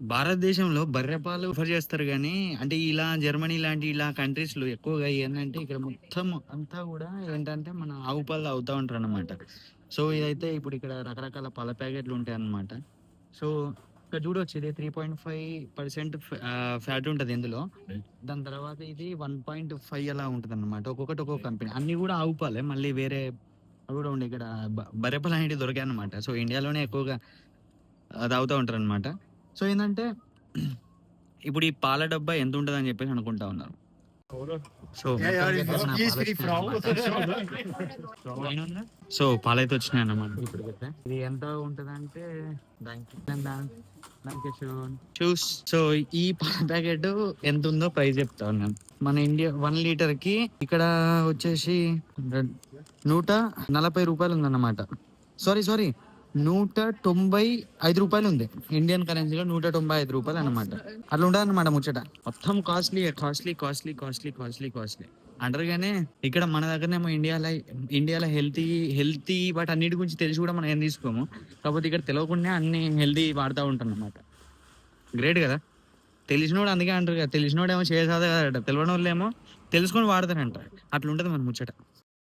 భారతదేశంలో బర్రె పాలు ఆఫర్ చేస్తారు కానీ అంటే ఇలా జర్మనీ లాంటి ఇలా కంట్రీస్లో ఎక్కువగా ఏంటంటే ఇక్కడ మొత్తం అంతా కూడా ఏంటంటే మన ఆవు పాలు అవుతా ఉంటారు అనమాట సో ఇదైతే ఇప్పుడు ఇక్కడ రకరకాల పాల ప్యాకెట్లు ఉంటాయి అనమాట సో ఇక్కడ చూడవచ్చు ఇది three point five percent fat ఉంటుంది ఇందులో. దాని తర్వాత ఇది వన్ పాయింట్ ఫైవ్ అలా ఉంటుంది అనమాట ఒక్కొక్కటి ఒక్కొక్క కంపెనీ అన్ని కూడా ఆవు పాలే మళ్ళీ వేరే అవి కూడా ఉండే ఇక్కడ బ- బర్రె పాలు అనేవి దొరికాయి అనమాట సో ఇండియాలోనే ఎక్కువగా అది తాగుతూ ఉంటారు అనమాట సో ఏంటంటే ఇప్పుడు ఈ పాల డబ్బా ఎంత ఉంటుంది అని చెప్పేసి అనుకుంటా ఉన్నారు. సో. సో పాలైతే వచ్చినాయి అన్నమాట. ఇప్పుడు ఇది ఎంత ఉంటుంది అంటే చూస్ సో ఈ పాల ప్యాకెట్ ఎంత ఉందో ప్రైస్ చెప్తా ఉన్నాను. మన ఇండియా వన్ లీటర్కి ఇక్కడ వచ్చేసి నూట నలభై రూపాయలు ఉందన్నమాట. Sorry sorry. నూట తొంభై ఐదు రూపాయలు ఉంది. ఇండియన్ కరెన్సీలో నూట తొంభై ఐదు రూపాయలు అనమాట అట్లా ఉండదు అనమాట ముచ్చట. మొత్తం costly costly costly costly costly costly అంటారు కానీ ఇక్కడ మన దగ్గరనేమో ఇండియాలో ఇండియాలో హెల్తీ హెల్తీ బట్ అన్నిటి గురించి తెలిసి కూడా మనం ఏం తీసుకోము. కాకపోతే ఇక్కడ తెలియకుండా అన్ని హెల్తీ వాడుతూ ఉంటాం అనమాట గ్రేట్ కదా? తెలిసినోడు అందుకే అంటారు కదా తెలిసినోడేమో చేసాదే కదా తెలియని వాళ్ళు ఏమో తెలుసుకొని వాడతానంట అట్లా ఉంటుంది మన ముచ్చట.